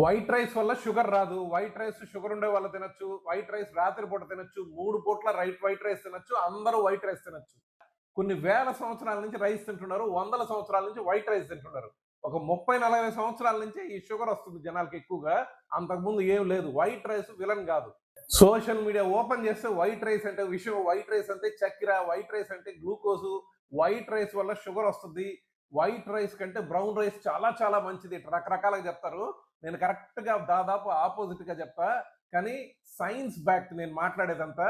White rice వల్ల sugar రాదు. White rice sugar ఉండే వాళ్ళు తినొచ్చు. వైట్ రైస్ రాత్రి పూట తినొచ్చు. మూడు పూట్ల రైట్ వైట్ రైస్ తినొచ్చు. అందరూ వైట్ రైస్ తినొచ్చు. కొన్ని వేల సంవత్సరాల నుంచి రైస్ తింటున్నారు. వందల సంవత్సరాల నుంచి వైట్ రైస్ తింటున్నారు. ఒక ముప్పై నలభై సంవత్సరాల నుంచి ఈ షుగర్ వస్తుంది జనాలకి ఎక్కువగా. అంతకుముందు ఏం లేదు. వైట్ రైస్ విలన్ కాదు. సోషల్ మీడియా ఓపెన్ చేస్తే వైట్ రైస్ అంటే విషయం వైట్ రైస్ అంటే చక్కెర వైట్ రైస్ అంటే గ్లూకోజ్ వైట్ రైస్ వల్ల షుగర్ వస్తుంది. వైట్ రైస్ కంటే బ్రౌన్ రైస్ చాలా చాలా మంచిది. రకరకాలుగా చెప్తారు. నేను కరెక్ట్గా దాదాపు ఆపోజిట్గా చెప్తా కానీ సైన్స్ బ్యాక్ నేను మాట్లాడేదంతా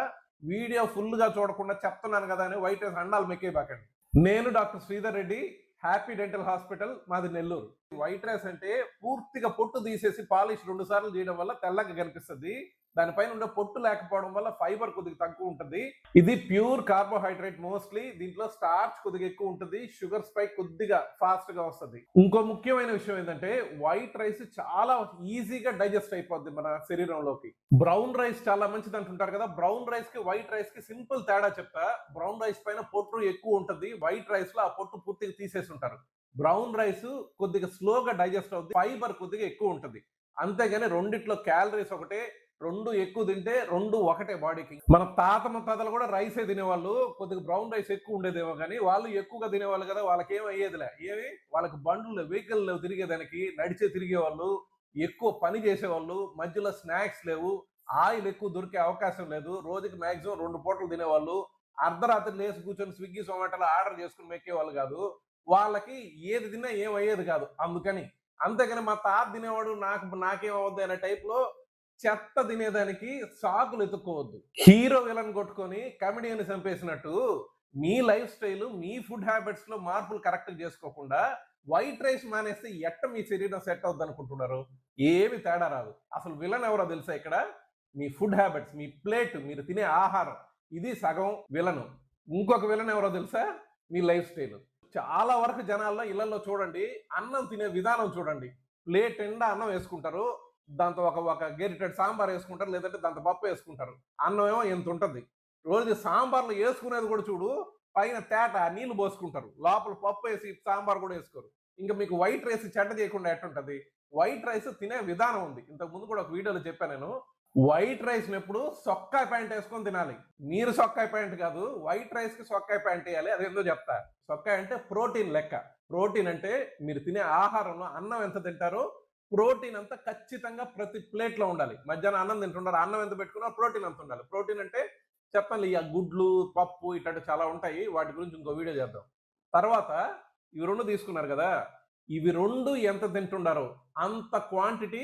వీడియో ఫుల్గా చూడకుండా చెప్తున్నాను కదా అని వైట్ రైస్ అండాలు మెక్కేబాకండి నేను doctor Sridhar Reddy happy dental hospital మాది నెల్లూరు. వైట్ రైస్ అంటే పూర్తిగా పొట్టు తీసేసి పాలిష్ రెండు సార్లు చేయడం వల్ల తెల్లగా కనిపిస్తుంది. దానిపైన ఉండే పొట్టు లేకపోవడం వల్ల ఫైబర్ కొద్దిగా తక్కువ ఉంటుంది. ఇది ప్యూర్ కార్బోహైడ్రేట్ మోస్ట్లీ దీంట్లో స్టార్చ్ కొద్దిగా ఎక్కువ ఉంటుంది షుగర్ స్పైక్ కొద్దిగా ఫాస్ట్గా వస్తుంది. ఇంకో ముఖ్యమైన విషయం ఏంటంటే వైట్ రైస్ చాలా ఈజీగా డైజెస్ట్ అయిపోద్ది మన శరీరంలోకి. బ్రౌన్ రైస్ చాలా మంచిది అంటుంటారు కదా బ్రౌన్ రైస్కి వైట్ రైస్కి సింపుల్ తేడా చెప్తా. బ్రౌన్ రైస్ పైన పొట్టు ఎక్కువ ఉంటుంది వైట్ రైస్లో ఆ పొట్టు పూర్తిగా తీసేసి ఉంటారు. బ్రౌన్ రైస్ కొద్దిగా స్లోగా డైజెస్ట్ అవుతుంది ఫైబర్ కొద్దిగా ఎక్కువ ఉంటుంది. అంతేగాని రెండిట్లో క్యాలరీస్ ఒకటే రెండు ఎక్కువ తింటే రెండు ఒకటే బాడీకి మన తాత ముత్తాతలు కూడా రైసే తినేవాళ్ళు కొద్దిగా బ్రౌన్ రైస్ ఎక్కువ ఉండేదేమో కానీ వాళ్ళు ఎక్కువగా తినేవాళ్ళు కదా వాళ్ళకి ఏం అయ్యేదిలే. ఏమి? వాళ్ళకి బండ్లు వెహికల్ లేవు తిరిగేదానికి నడిచే తిరిగేవాళ్ళు ఎక్కువ పని చేసేవాళ్ళు మధ్యలో స్నాక్స్ లేవు ఆయిల్ ఎక్కువ దొరికే అవకాశం లేదు రోజుకి మాక్సిమం రెండు పూటలు తినేవాళ్ళు అర్ధరాత్రి లేచి కూర్చొని స్విగ్గీ జొమాటోలో ఆర్డర్ చేసుకుని మెక్కేవాళ్ళు కాదు వాళ్ళకి ఏది తిన్నా ఏమయ్యేది కాదు అందుకని. అంతేకాని మా తాత తినేవాడు నాకు నాకేం అవద్దు అనే టైప్లో చెత్త తినేదానికి సాకులు ఎత్తుకోవద్దు. హీరో విలన్ కొట్టుకొని కమెడియన్ చంపేసినట్టు మీ లైఫ్ స్టైల్ మీ ఫుడ్ హ్యాబిట్స్లో మార్పులు కరెక్ట్ చేసుకోకుండా వైట్ రైస్ మానేస్తే ఎట్ట మీ శరీరం సెట్ అవుద్ది అనుకుంటున్నారు? ఏమి తేడా రాదు. అసలు విలన్ ఎవరో తెలుసా ఇక్కడ? మీ ఫుడ్ హ్యాబిట్స్ మీ ప్లేట్ మీరు తినే ఆహారం. ఇది సగం విలను ఇంకొక విలన్ ఎవరో తెలుసా? మీ లైఫ్ స్టైల్ చాలా వరకు జనాల్లో ఇళ్ళలో చూడండి అన్నం తినే విధానం చూడండి. ప్లేట్ నిండా అన్నం వేసుకుంటారు. దాంతో ఒక ఒక గెరిటెడ్ సాంబార్ వేసుకుంటారు లేదంటే దాంతో పప్పు వేసుకుంటారు. అన్నం ఏమో ఎంత ఉంటుంది. రోజు సాంబార్లు వేసుకునేది కూడా చూడు పైన తేట నీళ్ళు పోసుకుంటారు. లోపల పప్పు వేసి సాంబార్ కూడా వేసుకోరు. ఇంకా మీకు వైట్ రైస్ చెడ్డ చేయకుండా ఎట్టుంటది? వైట్ రైస్ తినే విధానం ఉంది. ఇంతకు ముందు కూడా ఒక వీడియోలో చెప్పాను నేను. వైట్ రైస్ ఎప్పుడు సొక్కాయ ప్యాంట్ వేసుకొని తినాలి. మీరు సొక్కాయ ప్యాంట్ కాదు వైట్ రైస్కి సొక్కాయ ప్యాంట్ వేయాలి. అది ఎందుకు చెప్తా. సొక్కాయ అంటే ప్రోటీన్ లెక్క. ప్రోటీన్ అంటే మీరు తినే ఆహారంలో అన్నం ఎంత తింటారో? ప్రోటీన్ అంతా ఖచ్చితంగా ప్రతి ప్లేట్లో ఉండాలి. మధ్యాహ్నం అన్నం తింటున్నారు అన్నం ఎంత పెట్టుకున్నా ప్రోటీన్ అంత ఉండాలి. ప్రోటీన్ అంటే చెప్పాలి ఇక గుడ్లు పప్పు ఇట్లాంటి చాలా ఉంటాయి. వాటి గురించి ఇంకో వీడియో చేద్దాం. తర్వాత ఇవి రెండు తీసుకున్నారు కదా ఇవి రెండు ఎంత తింటుండారో అంత క్వాంటిటీ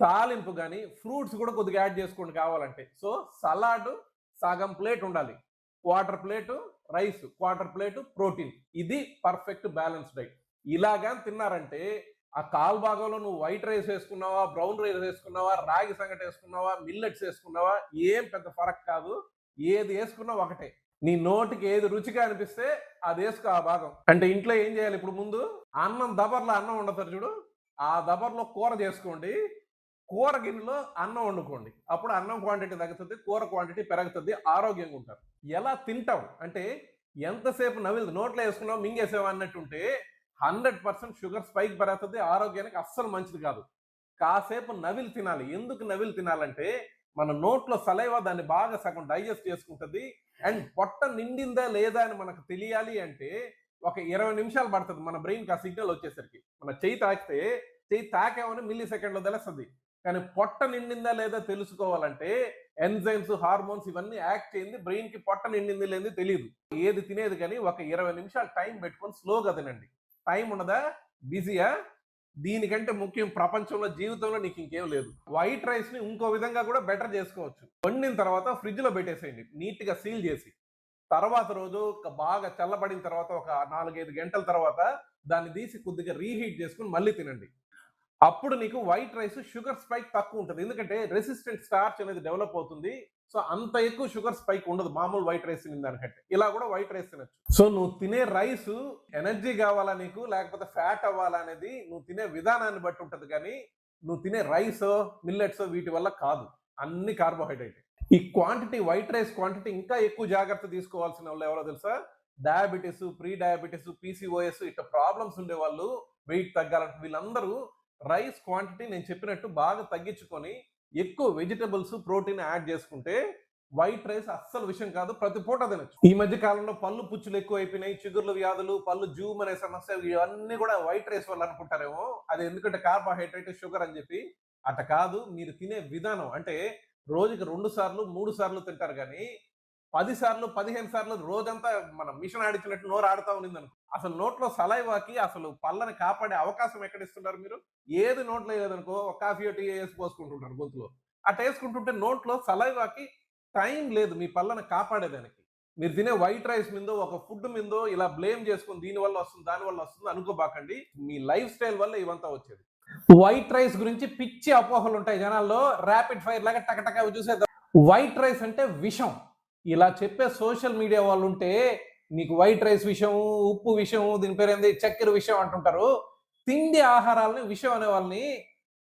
తాలింపు కానీ ఫ్రూట్స్ కూడా కొద్దిగా యాడ్ చేసుకోండి కావాలంటే. సో సలాడ్ సగం ప్లేట్ ఉండాలి. Quarter plate rice quarter plate protein ఇది పర్ఫెక్ట్ బ్యాలెన్స్ డైట్ ఇలాగా తిన్నారంటే ఆ కాల్ భాగంలో నువ్వు వైట్ రైస్ వేసుకున్నావా బ్రౌన్ రైస్ వేసుకున్నావా రాగి సంగటి వేసుకున్నావా మిల్లెట్స్ వేసుకున్నావా ఏం పెద్ద ఫరక్ కాదు. ఏది వేసుకున్నావు ఒకటే. నీ నోటికి ఏది రుచిగా అనిపిస్తే అది వేసుకో ఆ భాగం. అంటే ఇంట్లో ఏం చేయాలి? ఇప్పుడు ముందు అన్నం దబర్లో అన్నం ఉండతారు చూడు. ఆ దబర్లో కూర చేసుకోండి. కూర గిన్నెలో అన్నం వండుకోండి. అప్పుడు అన్నం క్వాంటిటీ తగ్గుతుంది కూర క్వాంటిటీ పెరుగుతుంది ఆరోగ్యంగా ఉంటారు. ఎలా తింటాం అంటే ఎంతసేపు నవిల్ నోట్లో వేసుకున్నావు మింగేసావు అన్నట్టుంటే హండ్రెడ్ పర్సెంట్ షుగర్ స్పైక్ పెరుగుతుంది ఆరోగ్యానికి అస్సలు మంచిది కాదు. కాసేపు నవిలు తినాలి. ఎందుకు నవిలు తినాలంటే మన నోట్లో సలైవా దాన్ని బాగా సగం డైజెస్ట్ చేసుకుంటుంది. అండ్ పొట్ట నిండిందా లేదా అని మనకు తెలియాలి అంటే ఒక ఇరవై నిమిషాలు పడుతుంది మన బ్రెయిన్కి ఆ సిగ్నల్ వచ్చేసరికి. మన చెయ్యి తాకితే చెయ్యి తాకేమని మిల్లీ సెకండ్లో తెలుస్తుంది. కానీ పొట్ట నిండిందా లేదా తెలుసుకోవాలంటే ఎంజైమ్స్ హార్మోన్స్ ఇవన్నీ యాక్ట్ చేయింది బ్రెయిన్కి పొట్ట నిండింది లేని తెలియదు ఏది తినేది కానీ ఒక ఇరవై నిమిషాలు టైం పెట్టుకొని స్లోగా తినండి. టైం ఉన్నదా? బిజీయా? దీనికంటే ముఖ్యం ప్రపంచంలో జీవితంలో నీకు ఇంకేం లేదు. వైట్ రైస్ని ఇంకో విధంగా కూడా బెటర్ చేసుకోవచ్చు. వండిన తర్వాత ఫ్రిడ్జ్లో పెట్టేసేయండి. నీట్గా సీల్ చేసి. తర్వాత రోజు ఒక బాగా చల్లబడిన తర్వాత ఒక నాలుగైదు గంటల తర్వాత దాన్ని తీసి కొద్దిగా రీహీట్ చేసుకుని మళ్ళీ తినండి. అప్పుడు నీకు వైట్ రైస్ షుగర్ స్పైక్ తక్కువ ఉంటుంది. ఎందుకంటే రెసిస్టెంట్ స్టార్చ్ అనేది డెవలప్ అవుతుంది. సో అంత ఎక్కువ షుగర్ స్పైక్ ఉండదు. మామూలు వైట్ రైస్ దానికంటే ఇలా కూడా వైట్ రైస్ తినచ్చు. సో నువ్వు తినే రైస్ ఎనర్జీ కావాలా నీకు? లేకపోతే ఫ్యాట్ అవ్వాలా అనేది నువ్వు తినే విధానాన్ని బట్టి ఉంటుంది. కానీ నువ్వు తినే రైస్ మిల్లెట్స్ వీటి వల్ల కాదు. అన్ని కార్బోహైడ్రేట్ ఈ క్వాంటిటీ వైట్ రైస్ క్వాంటిటీ ఇంకా ఎక్కువ జాగ్రత్త తీసుకోవాల్సిన వాళ్ళు ఎవరో తెలుసా? డయాబెటీస్ ప్రీ డయాబెటీస్ పీసీఓఎస్ ఇట్లా ప్రాబ్లమ్స్ ఉండే వాళ్ళు వెయిట్ తగ్గాలంటే వీళ్ళందరూ రైస్ క్వాంటిటీ నేను చెప్పినట్టు బాగా తగ్గించుకొని ఎక్కువ వెజిటబుల్స్ ప్రోటీన్ యాడ్ చేసుకుంటే వైట్ రైస్ అస్సలు విషయం కాదు ప్రతి పూట తినచ్చు. ఈ మధ్య కాలంలో పళ్ళు పుచ్చులు ఎక్కువ అయిపోయినాయి చిగుర్ల వ్యాధులు పళ్ళు జూమ్ అనే సమస్య ఇవన్నీ కూడా వైట్ రైస్ వల్ల అనుకుంటారేమో. అది ఎందుకంటే కార్బోహైడ్రేట్ షుగర్ అని చెప్పి. అట కాదు మీరు తినే విధానం అంటే రోజుకి రెండు సార్లు మూడు సార్లు తింటారు కానీ పది సార్లు పదిహేను సార్లు రోజంతా మన మిషన్ ఆడించినట్టు నోరు ఆడుతా ఉండింది అనుకో అసలు నోట్లో సలైవాకి అసలు పళ్ళని కాపాడే అవకాశం ఎక్కడ ఇస్తున్నారు మీరు? ఏది నోట్లో లేదనుకో ఒక కాఫీ టీ వేసి పోసుకుంటుంటారు గొంతులో. అట్ట వేసుకుంటుంటే నోట్లో సలైవాకి టైం లేదు మీ పళ్ళని కాపాడేదానికి. మీరు తినే వైట్ రైస్ మీదో ఒక ఫుడ్ మీదో ఇలా బ్లేమ్ చేసుకుని దీని వల్ల వస్తుంది దాని వల్ల వస్తుంది అనుకోబాకండి. మీ లైఫ్ స్టైల్ వల్ల ఇవంతా వచ్చేది. వైట్ రైస్ గురించి పిచ్చి అపోహలు ఉంటాయి జనాల్లో. ర్యాపిడ్ ఫైర్ లాగా టకటక చూసే వైట్ రైస్ అంటే విషం. ఇలా చెప్పే సోషల్ మీడియా వాళ్ళు ఉంటే నీకు వైట్ రైస్ విషయం ఉప్పు విషయం దీని పేరు ఏంది? చక్కెర విషయం అంటుంటారు. తిండి ఆహారాలని విషం అనే వాళ్ళని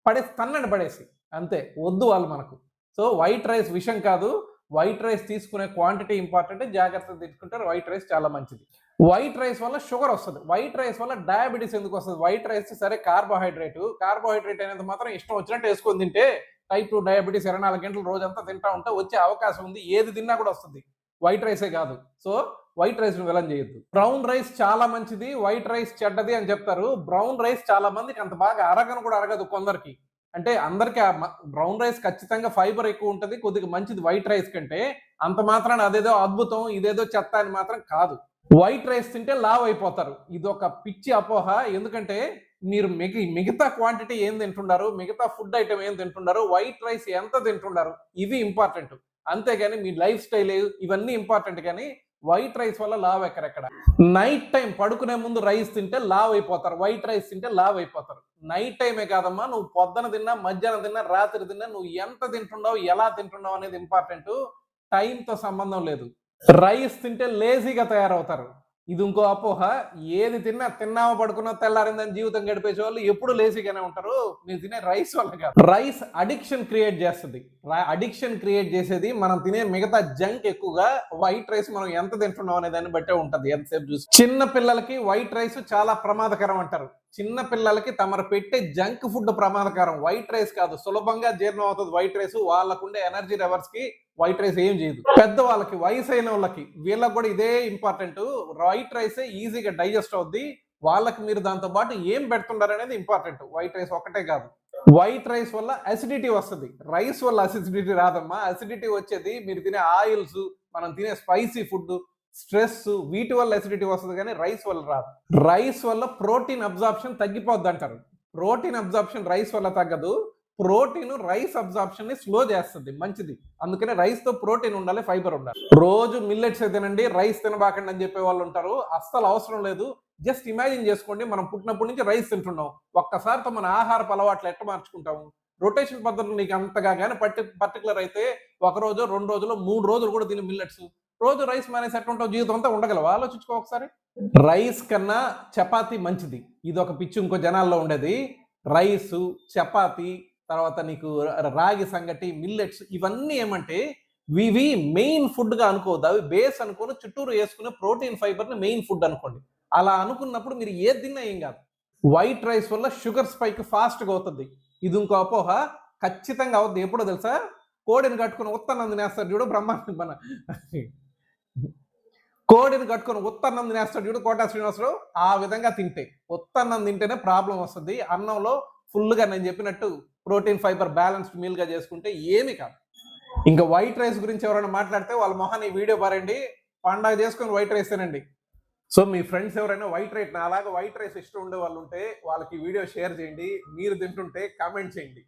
పడేసి తన్నని పడేసి అంతే. వద్దు వాళ్ళు మనకు. సో వైట్ రైస్ విషయం కాదు. వైట్ రైస్ తీసుకునే క్వాంటిటీ ఇంపార్టెంట్ జాగ్రత్తగా తీసుకుంటారు. వైట్ రైస్ చాలా మంచిది. వైట్ రైస్ వల్ల షుగర్ వస్తుంది. వైట్ రైస్ వల్ల డయాబెటీస్ ఎందుకు వస్తుంది? వైట్ రైస్ సరే కార్బోహైడ్రేట్. కార్బోహైడ్రేట్ అనేది మాత్రం ఇష్టం వచ్చినట్టు వేసుకొని తింటే టైప్ టూ డయాబెటీస్ ఇరవై నాలుగు గంటలు రోజంతా తింటా ఉంటే వచ్చే అవకాశం ఉంది. ఏది తిన్నా కూడా వస్తుంది. వైట్ రైసే కాదు. సో వైట్ రైస్ విలన్ చేయొద్దు. బ్రౌన్ రైస్ చాలా మంచిది. వైట్ రైస్ చెడ్డది అని చెప్తారు. బ్రౌన్ రైస్ చాలా మందికి అంత బాగా అరగను కూడా అరగదు కొందరికి. అంటే అందరికి బ్రౌన్ రైస్ ఖచ్చితంగా ఫైబర్ ఎక్కువ ఉంటుంది. కొద్దిగా మంచిది వైట్ రైస్ కంటే అంత మాత్రాన అదేదో అద్భుతం ఇదేదో చెత్త అని మాత్రం కాదు. వైట్ రైస్ తింటే లావ్ అయిపోతారు. ఇది ఒక పిచ్చి అపోహ. ఎందుకంటే మీరు మిగి మిగతా క్వాంటిటీ ఏం తింటున్నారు? మిగతా ఫుడ్ ఐటమ్ ఏం తింటున్నారు? వైట్ రైస్ ఎంత తింటున్నారు? ఇవి ఇంపార్టెంట్ అంతేగాని మీ లైఫ్ స్టైల్ ఇవన్నీ ఇంపార్టెంట్ కానీ వైట్ రైస్ వల్ల లావ్ ఎక్కడెక్కడ? నైట్ టైం పడుకునే ముందు రైస్ తింటే లావ్ అయిపోతారు. వైట్ రైస్ తింటే లావ్ అయిపోతారు. నైట్ టైమే కాదమ్మా నువ్వు పొద్దున తిన్నా మధ్యాహ్నం తిన్నా రాత్రి తిన్నా నువ్వు ఎంత తింటున్నావు ఎలా తింటున్నావు అనేది ఇంపార్టెంట్ టైంతో సంబంధం లేదు. రైస్ తింటే లేజీగా తయారవుతారు. ఇది ఇంకో అపోహ. ఏది తిన్నా తిన్నావా పడుకున్నా తెల్లారిందని జీవితం గడిపేసే వాళ్ళు ఎప్పుడు లేసిగానే ఉంటారు. మీరు తినే రైస్ వల్ల కాదు. రైస్ అడిక్షన్ క్రియేట్ చేస్తుంది. అడిక్షన్ క్రియేట్ చేసేది మనం తినే మిగతా జంక్ ఎక్కువగా వైట్ రైస్ మనం ఎంత తింటున్నాం అనే దాన్ని బట్టే ఉంటుంది. ఎంతసేపు చూసి. చిన్న పిల్లలకి వైట్ రైస్ చాలా ప్రమాదకరం అంటారు. చిన్న పిల్లలకి తమరు పెట్టే జంక్ ఫుడ్ ప్రమాదకరం. వైట్ రైస్ కాదు. సులభంగా జీర్ణం అవుతుంది వైట్ రైస్. వాళ్ళకుండే ఎనర్జీ లెవర్స్కి వైట్ రైస్ ఏం చేయదు. పెద్ద వాళ్ళకి వయసు అయిన వాళ్ళకి వీళ్ళకి కూడా ఇదే ఇంపార్టెంట్. వైట్ రైస్ ఈజీగా డైజెస్ట్ అవుద్ది. వాళ్ళకి మీరు దాంతో పాటు ఏం పెడుతున్నారు అనేది ఇంపార్టెంట్. వైట్ రైస్ ఒకటే కాదు. వైట్ రైస్ వల్ల అసిడిటీ వస్తుంది. రైస్ వల్ల అసిడిటీ రాదమ్మా. అసిడిటీ వచ్చేది మీరు తినే ఆయిల్స్ మనం తినే స్పైసీ ఫుడ్ స్ట్రెస్ వీటి వల్ల అసిడిటీ వస్తుంది కానీ రైస్ వల్ల రాదు. రైస్ వల్ల ప్రోటీన్ అబ్జార్ప్షన్ తగ్గిపోద్ది అంటారు. ప్రోటీన్ అబ్జార్ప్షన్ రైస్ వల్ల తగ్గదు. ప్రోటీన్ రైస్ అబ్జార్ప్షన్ని స్లో చేస్తుంది. మంచిది. అందుకనే రైస్తో ప్రోటీన్ ఉండాలి ఫైబర్ ఉండాలి. రోజు మిల్లెట్స్ తినండి రైస్ తినబాకండి అని చెప్పే వాళ్ళు ఉంటారు. అస్సలు అవసరం లేదు. జస్ట్ ఇమాజిన్ చేసుకోండి మనం పుట్టినప్పటి నుంచి రైస్ తింటున్నాం. ఒక్కసారితో మన ఆహారపు అలవాట్లు ఎట్ట మార్చుకుంటాము? రొటేషన్ పద్ధతులు నీకు అంతగా కానీ పర్టి పర్టికులర్ అయితే ఒక రోజు రెండు రోజులు మూడు రోజులు కూడా తిని మిల్లెట్స్. రోజు రైస్ మానేసి అటువంటి జీవితం అంతా ఉండగలవా? ఆలోచించుకో ఒకసారి. రైస్ కన్నా చపాతి మంచిది. ఇది ఒక పిచ్చి ఇంకో జనాల్లో ఉండేది. రైస్ చపాతి తర్వాత నీకు రాగి సంగటి మిల్లెట్స్ ఇవన్నీ ఏమంటే ఇవి మెయిన్ ఫుడ్గా అనుకోవద్దు. అవి బేస్ అనుకుని చుట్టూరు వేసుకునే ప్రోటీన్ ఫైబర్ని మెయిన్ ఫుడ్ అనుకోండి. అలా అనుకున్నప్పుడు మీరు ఏది తిన్నా ఏం కాదు. వైట్ రైస్ వల్ల షుగర్ స్పైక్ ఫాస్ట్గా అవుతుంది. ఇది ఇంకో అపోహ. ఖచ్చితంగా అవుతుంది ఎప్పుడో తెలుసా? కోడిని కట్టుకుని ఉత్తనంది నేస్తారు చూడు బ్రహ్మాండం మన కోడిని కట్టుకొని ఉత్తన్నం తినేస్తాడు చూడు కోటా శ్రీనివాసరావు. ఆ విధంగా తింటే ఉత్తన్నం తింటేనే ప్రాబ్లం వస్తుంది. అన్నంలో ఫుల్గా నేను చెప్పినట్టు ప్రోటీన్ ఫైబర్ బ్యాలెన్స్డ్ మీల్గా చేసుకుంటే ఏమి కాదు. ఇంకా వైట్ రైస్ గురించి ఎవరైనా మాట్లాడితే వాళ్ళ మొహాన్ని వీడియో పారండి పండగ చేసుకొని వైట్ రైస్ తినండి. సో మీ ఫ్రెండ్స్ ఎవరైనా వైట్ రైస్ నా అలాగా వైట్ రైస్ ఇష్టం ఉండే వాళ్ళు ఉంటే వాళ్ళకి వీడియో షేర్ చేయండి. మీరు తింటుంటే కామెంట్ చేయండి.